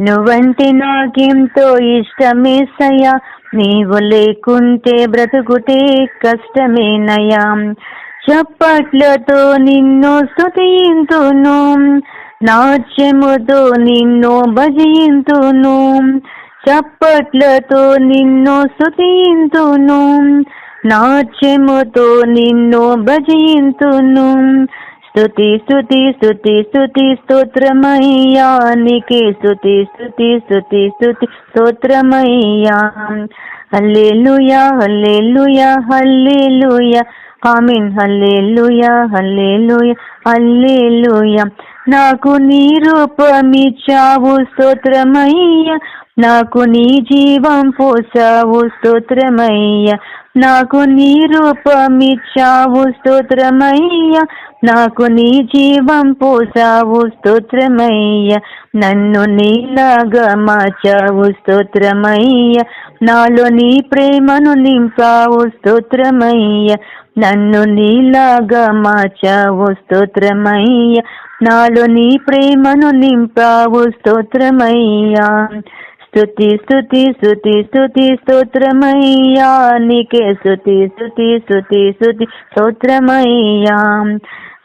నువ్వంటే నాకెంతో ఇష్టమేసయ్యా నీవు లేకుంటే బ్రతుకుతే కష్టమేనయ్యా చప్పట్లతో నిన్ను స్తుతింతును నాట్యముతో నిన్ను భజయింతును. చప్పట్లతో నిన్ను స్తుతింతును నాట్యముతో నిన్ను భజయింతును. స్థుతి స్థుతి స్థుతి స్థుతి స్తోత్రమయ్యా నీకే స్తుతి స్తుతి స్తుతి స్తుతి స్తోత్రమయ్యా. హల్లెలూయా హల్లెలూయా హల్లెలూయా. ఆమీన్ హల్లెలూయా హల్లెలూయా హల్లెలూయా. నాకు నీ రూపమిచ్చావు స్తోత్రమయ్యా. నాకు నీ జీవం పోసావు స్తోత్రమయ్యా. నాకు నీ రూపమిచ్చావు స్తోత్రమయ్యా. నాకు నీ జీవం పోసావు స్తోత్రమయ్యా. నన్ను నీలాగా మార్చావు స్తోత్రమయ్యా. నాలో నీ ప్రేమను నింపావు స్తోత్రమయ్యా. నన్ను నీలాగా మార్చావు స్తోత్రమయ్యా. నాలో నీ ప్రేమను నింపావు స్తోత్రమయ్యా. స్థుతి స్థుతి స్థుతి స్థుతి స్తోత్రమయ్యా. నీకే స్థుతి స్థుతి స్థుతి స్థుతి స్తోత్రమయ్యా.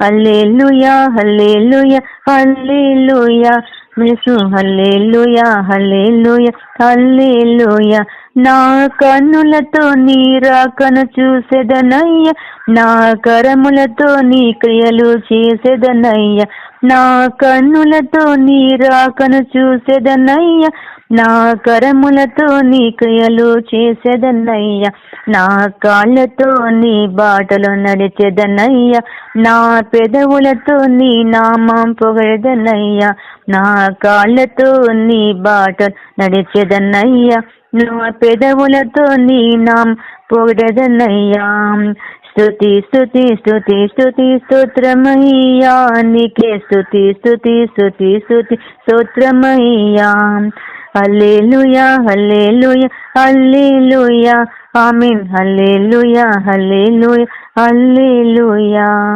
Hallelujah hallelujah hallelujah. యేసు హల్లెలూయా హల్లెలూయా హల్లెలూయా నా కన్నులతో నీ రాకను చూసేదనయ్య నా కరములతో నీ క్రియలు చేసేదనయ్య నా కన్నులతో నీ రాకను చూసేదనయ్య నా కరములతో నీ క్రియలు చేసేదన్నయ్య నా కాళ్ళతో నీ బాటలు నడిచేదన్నయ్య నా పెదవులతో నీ నామం పొగడదనయ్య నా కాళ్ళతో నీ బాట నడిచేదన్నయ్య. నా పెదవులతో నీ నాం పొగడదన్నయ్యా. స్థుతి స్థుతి స్థుతి స్థుతి స్తోత్రమయ్యా. నీకే స్థుతి స్థుతి స్థుతి స్థుతి స్తోత్రమయ్యా. హల్లెలూయా హల్లెలూయా హల్లెలూయా. ఆమీన్. హల్లెలూయా హల్లెలూయా హల్లెలూయా.